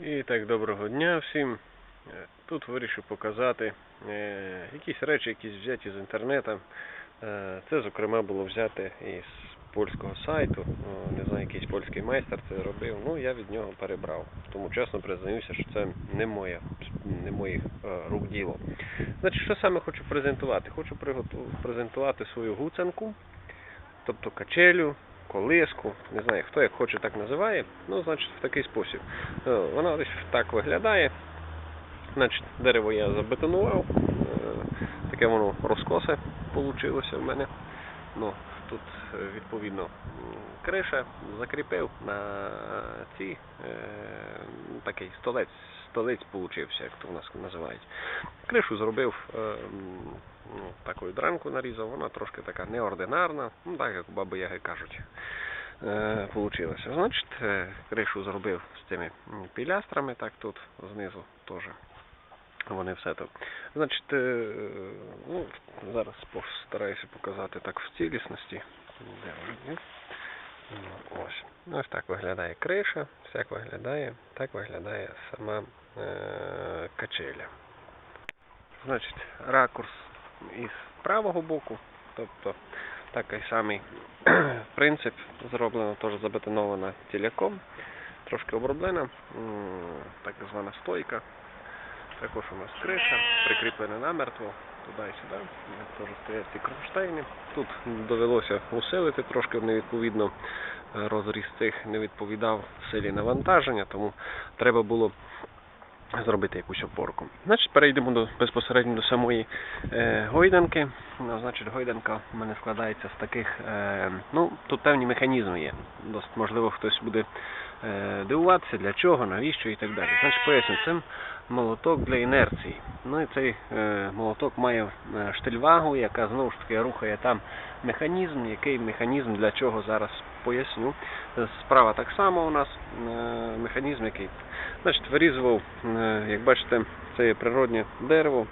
І так, доброго дня всім. Е, Тут вирішив показати е, якісь речі, якісь взяті з інтернету. Е, Це, зокрема, було взяте із польського сайту. Не знаю, якийсь польський майстер це робив. Ну, я від нього перебрав. Тому чесно признаюся, що це не моє, не моїх рук діло. Значить, що саме хочу презентувати? Хочу презентувати свою гуцанку, тобто качелю, колиску, не знаю, хто як хоче так називає, ну, значить, в такий спосіб. Е, Вона ось так виглядає. Значить, дерево я забетонував. е, Таке воно розкосе вийшло в мене. Ну, тут, е, відповідно, криша закріпив на ці е, такий столець, столець получився, як то в нас називають. Кришу зробив е, ну, такою дранку нарізав, вона трошки така неординарна, ну так як баби Яги кажуть. Получилося. Значить, кришу зробив з цими пілястрами, так тут знизу теж. Вони все тут. Значить, е, ну, зараз постараюся показати так в цілісності. Де вони? Ну, Ось. Ось так виглядає криша, всяк виглядає, так виглядає сама е, качеля. Значить, ракурс із правого боку, тобто такий самий принцип зроблено, теж забетонована ціляком, трошки оброблена, так звана стойка. Також у нас криша, прикріплена намертво, туди і сюди. Теж стоять ці кронштейни. Тут довелося усилити трошки невідповідно розріз цих не відповідав силі навантаження, тому треба було зробити якусь опорку. Значить, перейдемо до, безпосередньо до самої е, гойданки. Ну, значить, гойданка в мене складається з таких, е, ну, тут певні механізми є. Досить можливо хтось буде дивуватися, для чого, навіщо і так далі. Значить, поясню, це молоток для інерції. Ну і цей е, молоток має е, штильвагу, яка знову ж таки рухає там механізм, який механізм для чого зараз поясню. Е, Справа так само у нас е, механізм, який значить, вирізував, е, як бачите, це природнє дерево,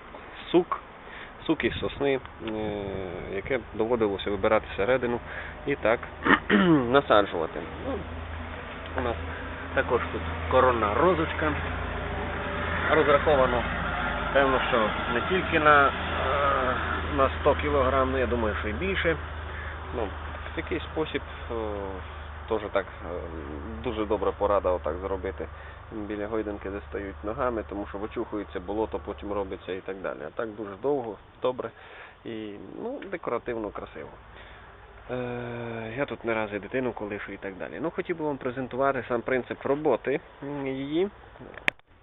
сук, сук із сосни, е, яке доводилося вибирати середину і так насаджувати. У нас також тут коронна розочка. Розраховано, певно, що не тільки на, е, на 100 кг, ну я думаю, що і більше. Ну, в такий спосіб е, теж так е, дуже добра порада отак зробити біля гойданки, де стають ногами, тому що вичухується болото, потім робиться і так далі. А так дуже довго, добре і ну, декоративно, красиво. Е, я тут не раз і дитину колишу і так далі. Ну, хотів би вам презентувати сам принцип роботи її.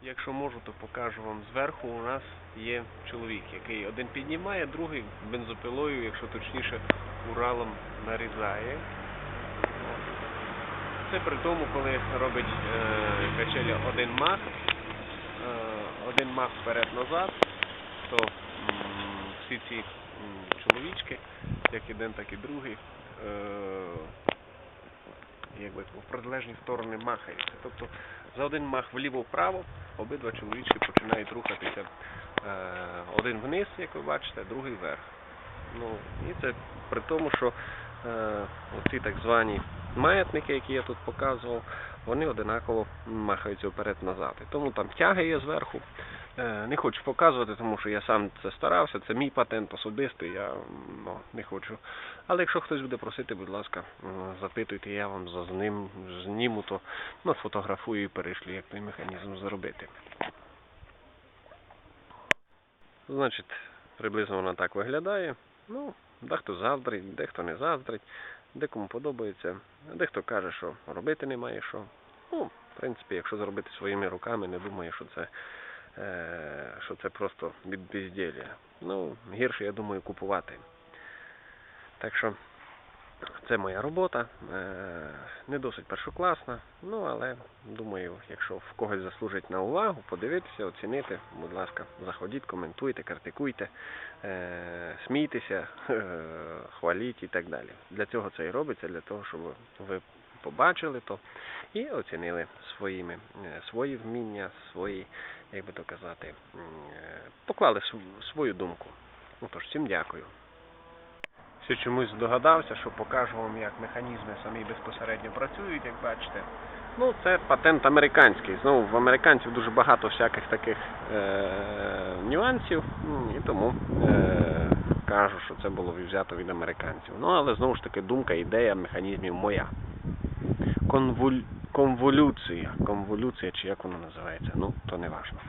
Якщо можу, то покажу вам зверху. У нас є чоловік, який один піднімає, другий бензопилою, якщо точніше, Уралом нарізає. Це при тому, коли робить е, качеля один мах, е, один мах вперед-назад, то всі ці чоловічки, як один, так і другий, е, якби в протилежні сторони махаються. Тобто за один мах вліво-вправо обидва чоловічки починають рухатися е, один вниз, як ви бачите, другий вверх. Ну, і це при тому, що е, оці так звані маятники, які я тут показував, вони одинаково махаються вперед-назад. Тому там тяги є зверху. Е, Не хочу показувати, тому що я сам це старався, це мій патент особистий, я ну, не хочу. Але якщо хтось буде просити, будь ласка, запитуйте, я вам зазним, зніму, то ну, фотографую і перейшлю, як той механізм зробити. Значить, приблизно вона так виглядає. Ну, дехто заздрить, дехто не заздрить, декому подобається, дехто каже, що робити немає що. Ну, в принципі, якщо зробити своїми руками, не думаю, що це, що це просто безділля. Ну, гірше, я думаю, купувати. Так що це моя робота, е, не досить першокласна, ну але думаю, якщо в когось заслужить на увагу, подивитися, оцінити, будь ласка, заходіть, коментуйте, критикуйте, е, смійтеся, е, хваліть і так далі. Для цього це і робиться, для того, щоб ви побачили то і оцінили своїми, е, свої вміння, свої, як би то казати, е, поклали свою думку. Ну тож, всім дякую. Ще чомусь здогадався, що покажу вам, як механізми самі безпосередньо працюють, як бачите. Ну, це патент американський. Знову в американців дуже багато всяких таких е, нюансів, ну, і тому е, кажу, що це було взято від американців. Ну, але знову ж таки думка, ідея механізмів моя конволюція. Конволюція, чи як воно називається, ну, то не важливо.